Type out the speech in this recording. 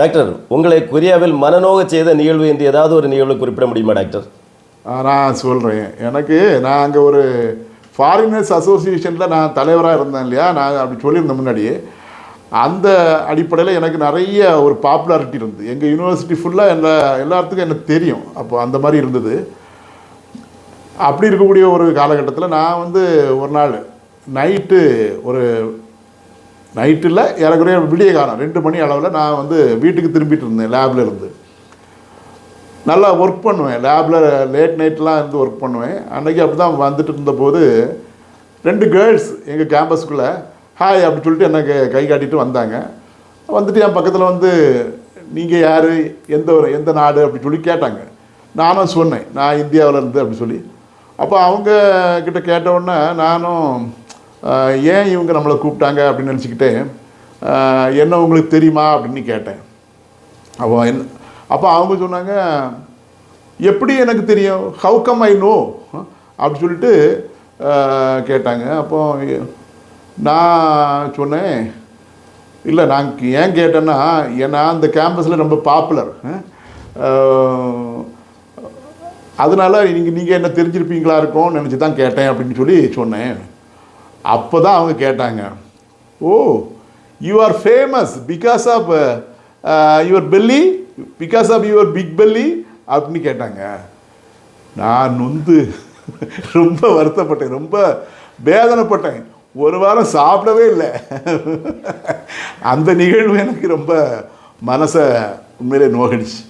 Doctor உங்களை கொரியாவில் மனநோக செய்த நிகழ்வு என்று ஏதாவது ஒரு நிகழ்வு குறிப்பிட முடியுமா டாக்டர்? நான் சொல்கிறேன் எனக்கு நான் அங்கே ஒரு ஃபாரினர்ஸ் அசோசியேஷனில் நான் தலைவராக இருந்தேன் இல்லையா? நான் அப்படி சொல்லியிருந்தேன் முன்னாடியே. அந்த அடிப்படையில் எனக்கு நிறைய ஒரு பாப்புலாரிட்டி இருந்தது. எங்கள் யூனிவர்சிட்டி ஃபுல்லாக எல்லா எல்லாத்துக்கும் எனக்கு தெரியும். அப்போ அந்த மாதிரி இருந்தது. அப்படி இருக்கக்கூடிய ஒரு காலகட்டத்தில் நான் வந்து ஒரு நாள் நைட்டு ஒரு நைட்டில் ஏறக்குறைய விடிய காலம் ரெண்டு மணி அளவில் நான் வந்து வீட்டுக்கு திரும்பிட்டு இருந்தேன் லேபில் இருந்து. நல்லா ஒர்க் பண்ணுவேன் லேபில் லேட் நைட்லாம் இருந்து ஒர்க் பண்ணுவேன். அன்றைக்கி அப்படி தான் வந்துட்டு இருந்தபோது ரெண்டு கேர்ள்ஸ் எங்கள் கேம்பஸ்க்குள்ளே ஹாய் அப்படி சொல்லிட்டு எனக்கு கை காட்டிட்டு வந்தாங்க. வந்துட்டு என் பக்கத்தில் வந்து நீங்கள் யார்? எந்த ஒரு எந்த நாடு? அப்படி சொல்லி கேட்டாங்க. நானும் சொன்னேன் நான் இந்தியாவில் இருந்து அப்படி சொல்லி. அப்போ அவங்க கிட்ட கேட்ட உடனே நானும் ஏன் இவங்க நம்மளை கூப்பிட்டாங்க அப்படின்னு நினச்சிக்கிட்டு என்ன உங்களுக்கு தெரியுமா அப்படின்னு கேட்டேன். அப்போ என்ன அப்போ அவங்க சொன்னாங்க எப்படி எனக்கு தெரியும்? ஹவு கம் ஐ நோ அப்படி சொல்லிட்டு கேட்டாங்க. அப்போ நான் சொன்னேன் இல்லை நான் ஏன் கேட்டேன்னா ஏன்னா அந்த கேம்பஸில் ரொம்ப பாப்புலர் அதனால் நீங்கள் நீங்கள் என்ன தெரிஞ்சிருப்பீங்களா இருக்கும்னு நினச்சி தான் கேட்டேன் அப்படின்னு சொல்லி சொன்னேன். அப்போ தான் அவங்க கேட்டாங்க ஓ you are famous because of your belly because of your big belly அப்படின்னு கேட்டாங்க. நான் நொந்து ரொம்ப வருத்தப்பட்டேன் ரொம்ப வேதனைப்பட்டேன். ஒரு வாரம் சாப்பிடவே இல்லை. அந்த நிகழ்வு எனக்கு ரொம்ப மனசை உண்மையிலே நோகடிச்சு.